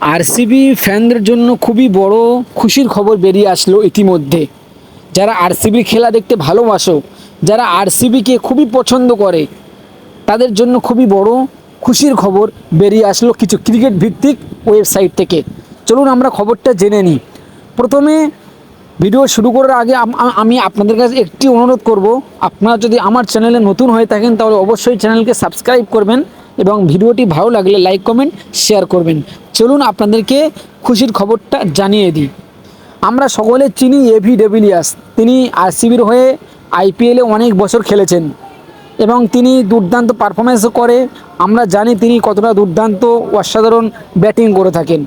RCB ফ্যানদের জন্য খুবই বড় খুশির খবর বেরিয়ে আসলো ইতিমধ্যে। যারা আরসিবি খেলা দেখতে ভালোবাসো, যারা আরসিবিকে খুবই পছন্দ করে, তাদের জন্য খুবই বড় খুশির খবর বেরিয়ে আসলো কিছু ক্রিকেট ভিত্তিক ওয়েবসাইট থেকে। চলুন আমরা খবরটা জেনে নিই। প্রথমে ভিডিও শুরু করার আগে আম- আপনাদের কাছে একটি অনুরোধ করব, আপনারা যদি আমার চ্যানেলে নতুন হয়ে থাকেন, তাহলে অবশ্যই চ্যানেলকে সাবস্ক্রাইব করবেন এবং ভিডিওটি ভালো লাগলে লাইক, কমেন্ট, শেয়ার করবেন। চলুন আপনাদেরকে খুশির খবরটা জানিয়ে দিই। আমরা সকলে চিনি এভি ডেভিলিয়াস তিনি আরসিবির হয়ে আইপিএলে অনেক বছর খেলেছেন এবং তিনি দুর্দান্ত পারফরমেন্সও করে। আমরা জানি তিনি কতটা দুর্দান্ত, অসাধারণ ব্যাটিং করে থাকেন।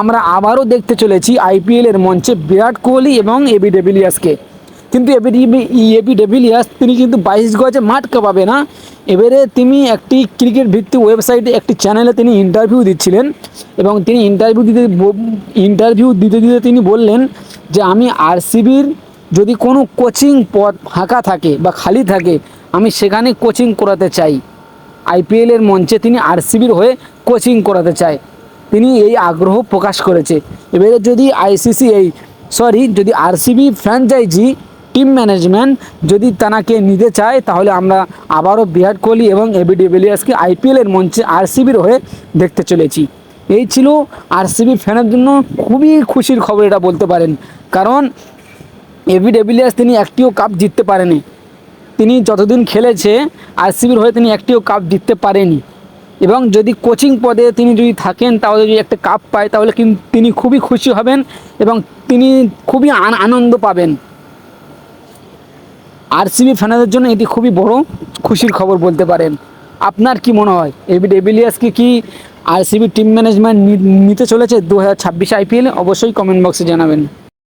আমরা আবারও দেখতে চলেছি আইপিএলের মঞ্চে বিরাট কোহলি এবং এবি ডেভিলিয়াসকে কিন্তু এবি ডেভিলিয়াস তিনি কিন্তু বাইশ গজে মাঠ কাঁপাবে না। এবারে তিনি একটি ক্রিকেট ভিত্তিক ওয়েবসাইটে, একটি চ্যানেলে তিনি ইন্টারভিউ দিচ্ছিলেন এবং তিনি ইন্টারভিউ দিতে ইন্টারভিউ দিতে দিতে তিনি বললেন যে, আমি আরসিবির যদি কোনো কোচিং পদ ফাঁকা থাকে বা খালি থাকে, আমি সেখানে কোচিং করাতে চাই। আইপিএলের মঞ্চে তিনি আরসিবির হয়ে কোচিং করাতে চায়। তিনি এই আগ্রহ প্রকাশ করেছে। এবারে যদি আইসিসি এই, সরি, যদি আরসিবি ফ্র্যাঞ্চাইজি টিম ম্যানেজমেন্ট যদি তানাকে নিতে চায়, তাহলে আমরা আবারও বিরাট কোহলি এবং এবি ডিভিলিয়ার্সকে আইপিএলের মঞ্চে আরসিবির হয়ে দেখতে চলেছি। এই ছিল আরসিবি ফ্যানের জন্য খুবই খুশির খবর এটা বলতে পারেন। কারণ এবি ডেভিলিয়ার্স তিনি একটিও কাপ জিততে পারেনি। তিনি যতদিন খেলেছে আরসিবির হয়ে তিনি একটিও কাপ জিততে পারেনি। এবং যদি কোচিং পদে তিনি যদি থাকেন, তাহলে যদি একটা কাপ পায়, তাহলে কিন্তু তিনি খুবই খুশি হবেন এবং তিনি খুবই আন- আনন্দ পাবেন। আরসিবি ফ্যানাদের জন্য এটি খুবই বড় খুশির খবর বলতে পারেন। আপনার কি মনে হয়? এবি ডেভিলিয়াসকে কি আরসিবি টিম ম্যানেজমেন্ট নিতে চলেছে? দু হাজার ছাব্বিশ আইপিএলে অবশ্যই কমেন্ট বক্সে জানাবেন।